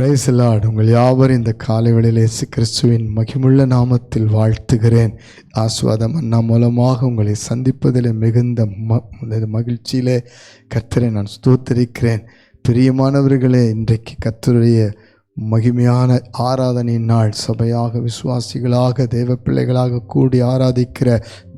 Price Lord உங்கள் யாவரும் இந்த காலை வேளையில் இயேசு கிறிஸ்துவின் மகிமுள்ள நாமத்தில் வாழ்த்துகிறேன். ஆஸ்வாதம் அண்ணா மூலமாக உங்களை சந்திப்பதில் மிகுந்த ம மகிழ்ச்சியிலே கர்த்தரை நான் ஸ்தோத்தரிக்கிறேன். பிரியமானவர்களே இன்றைக்கு கர்த்தருடைய மகிமையான ஆராதனை நாள். சபையாக விசுவாசிகளாக தேவ பிள்ளைகளாக கூடி ஆராதிக்கிற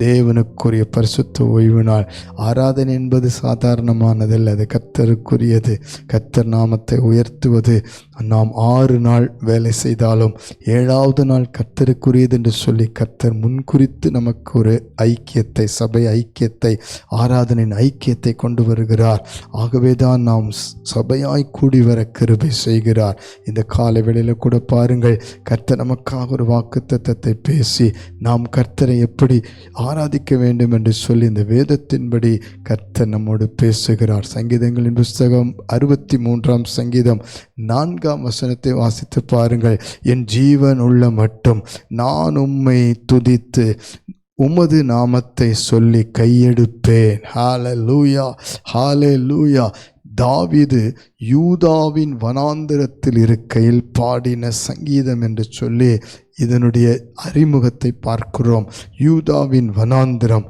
தேவனுக்குரிய பரிசுத்த ஓய்வு நாள். ஆராதனை என்பது சாதாரணமானதல்ல அது கத்தருக்குரியது கத்தர் நாமத்தை உயர்த்துவது நாம் ஆறு நாள் வேலை செய்தாலும் ஏழாவது நாள் கத்தருக்குரியது என்று சொல்லி கத்தர் முன்குறித்து நமக்கு ஒரு ஐக்கியத்தை சபை ஐக்கியத்தை ஆராதனையின் ஐக்கியத்தை கொண்டு வருகிறார். ஆகவே தான் நாம் சபையாய் கூடி வர கிருபை செய்கிறார். இந்த காலை வேளையில் கூட பாருங்கள் கர்த்தர் நமக்காக ஒரு வாக்கு தத்தத்தை பேசி நாம் கர்த்தரை எப்படி ஆராதிக்க வேண்டும் என்று சொல்லி இந்த வேதத்தின்படி கர்த்தர் நம்மோடு பேசுகிறார். சங்கீதங்களின் புஸ்தகம் அறுபத்தி மூன்றாம் சங்கீதம் நான்காம் வசனத்தை வாசித்து பாருங்கள். என் ஜீவன் உள்ள மட்டும் நான் உம்மை துதித்து உமது நாமத்தை சொல்லி கையெடுப்பேன். ஹால லூயா ஹாலே லூயா தாவிது யூதாவின் வனாந்திரத்தில் இருக்கையில் பாடின சங்கீதம் என்று சொல்லி இதனுடைய அறிமுகத்தை பார்க்கிறோம். யூதாவின் வனாந்திரம்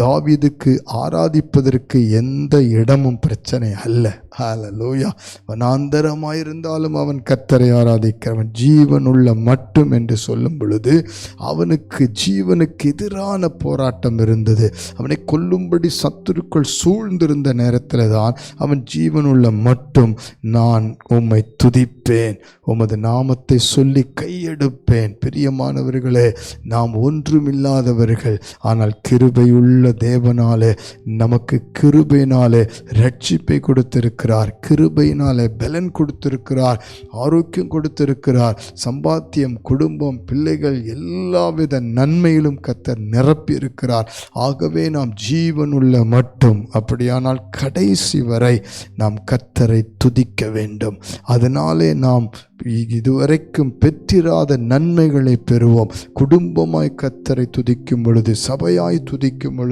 தாவிதுக்கு ஆராதிப்பதற்கு எந்த இடமும் பிரச்சனை அல்ல. ஹalleluya வனாந்தரமாயிருந்தாலும் அவன் கத்தரை ஆராதிக்கிறவன். ஜீவன் உள்ள மட்டும் என்று சொல்லும் பொழுது அவனுக்கு ஜீவனுக்கு எதிரான போராட்டம் இருந்தது. அவனை கொல்லும்படி சத்துருக்குள் சூழ்ந்திருந்த நேரத்தில் தான் அவன் ஜீவன் உள்ள மட்டும் நான் உம்மை துதிப்பேன். உமது நாமத்தை சொல்லி கையெடுப்பேன். பிரியமானவர்களே நாம் ஒன்றுமில்லாதவர்கள் ஆனால் கிருபையுள்ள தேவனாலே நமக்கு கிருபையினாலே ரட்சிப்பை கொடுத்திருக்கிறார். கிருபையினாலே பலன் கொடுத்திருக்கிறார். ஆரோக்கியம் கொடுத்திருக்கிறார். சம்பாத்தியம் குடும்பம் பிள்ளைகள் எல்லாவித நன்மையிலும் கத்தர் நிரப்பி இருக்கிறார் ஆகவே நாம் ஜீவனுள்ள மட்டும். அப்படியானால் கடைசி வரை நாம் கத்தரை துதிக்க வேண்டும். அதனாலே நாம் இதுவரைக்கும் பெற்றிராத நன்மைகளை பெறுவோம். குடும்பமாய் கத்தரை துதிக்கும் பொழுது சபையாய் துதிக்கும் பொழுது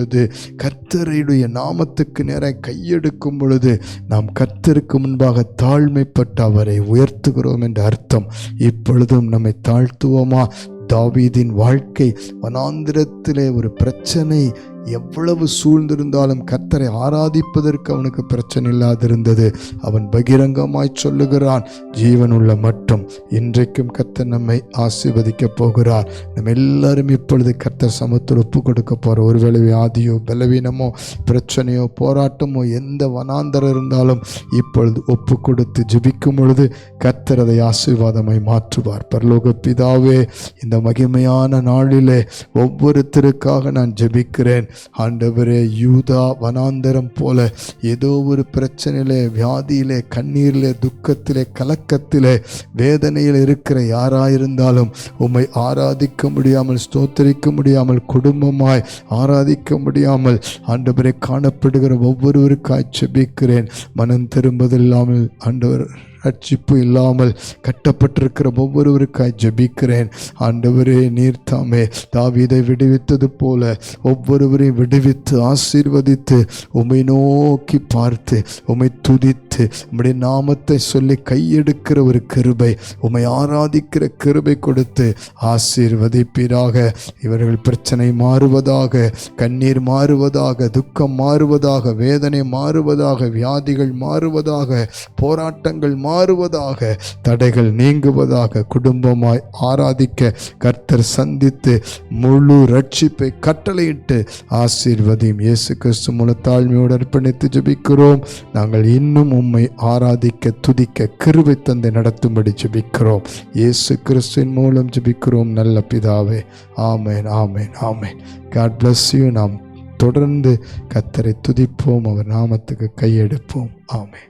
கர்த்தரையுடைய நாமத்துக்கு நேராக கையெடுக்கும் பொழுது நாம் கர்த்தருக்கு முன்பாக தாழ்மைப்பட்ட அவரை உயர்த்துகிறோம் என்ற அர்த்தம். இப்பொழுதும் நம்மை தாழ்த்துவோமா? தாவீதின் வாழ்க்கை வனாந்திரத்திலே ஒரு பிரச்சனை எவ்வளவு சூழ்ந்திருந்தாலும் கர்த்தரை ஆராதிப்பதற்கு அவனுக்கு பிரச்சனை இல்லாதிருந்தது. அவன் பகிரங்கமாய் சொல்லுகிறான் ஜீவனுள்ள மட்டும் இன்றைக்கும் கர்த்தர் நம்மை ஆசிர்வதிக்கப் போகிறார். நம்ம எல்லாரும் இப்பொழுது கர்த்தர் சமத்தில் ஒப்பு கொடுக்க போகிறோம் ஒருவேளை வியாதியோ பலவீனமோ பிரச்சனையோ போராட்டமோ எந்த வனாந்தரம் இருந்தாலும் இப்பொழுது ஒப்பு கொடுத்து ஜெபிக்கும் பொழுது கர்த்தர் அதை ஆசீர்வாதமாய் மாற்றுவார். பரலோக பிதாவே இந்த மகிமையான நாளிலே ஒவ்வொருத்தருக்காக நான் ஜெபிக்கிறேன். ஆண்டவரே யூதா வனாந்தரம் போல ஏதோ ஒரு பிரச்சனையில் வியாதியிலே கண்ணீரில் துக்கத்திலே கலக்கத்திலே வேதனையில் இருக்கிற யாராயிருந்தாலும் உம்மை ஆராதிக்க முடியாமல் ஸ்தோத்தரிக்க முடியாமல் குடும்பமாய் ஆராதிக்க முடியாமல் ஆண்டவரை காணப்படுகிற ஒவ்வொருவருக்காய் செபிக்கிறேன் மனம் திரும்பதில்லாமல் ஆண்டவர் ரட்சிப்பு இல்லாமல் கட்டப்பட்டிருக்கிற ஒவ்வொருவருக்காய் ஜபிக்கிறேன். ஆண்டவரே நீர் தாமே தாவீதை விடுவித்தது போல ஒவ்வொருவரையும் விடுவித்து ஆசீர்வதித்து உமை நோக்கி பார்த்து உமை துதித்து உம்முடைய நாமத்தை சொல்லி கையெடுக்கிற ஒரு கிருபை உமை ஆராதிக்கிற கிருபை கொடுத்து ஆசீர்வதிப்பீராக. இவர்கள் பிரச்சனை மாறுவதாக கண்ணீர் மாறுவதாக துக்கம் மாறுவதாக வேதனை மாறுவதாக வியாதிகள் மாறுவதாக போராட்டங்கள் மாறுவதாக தடைகள் நீங்குவதாக குடும்பமாய் ஆராதிக்க கர்த்தர் சந்தித்து முழு ரட்சிப்பை கட்டளையிட்டு ஆசீர்வதியும். இயேசு கிறிஸ்து மூல தாழ்மையோடு அர்ப்பணித்து ஜபிக்கிறோம். நாங்கள் இன்னும் உம்மை ஆராதிக்க துதிக்க கிருபை தந்தை நடத்தும்படி ஜெபிக்கிறோம். இயேசு கிறிஸ்துவின் மூலம் ஜெபிக்கிறோம் நல்ல பிதாவே. ஆமேன் ஆமேன் ஆமேன். காட் பிளஸ் யூ நாம் தொடர்ந்து கத்தரை துதிப்போம் அவர் நாமத்துக்கு கையெடுப்போம். ஆமேன்.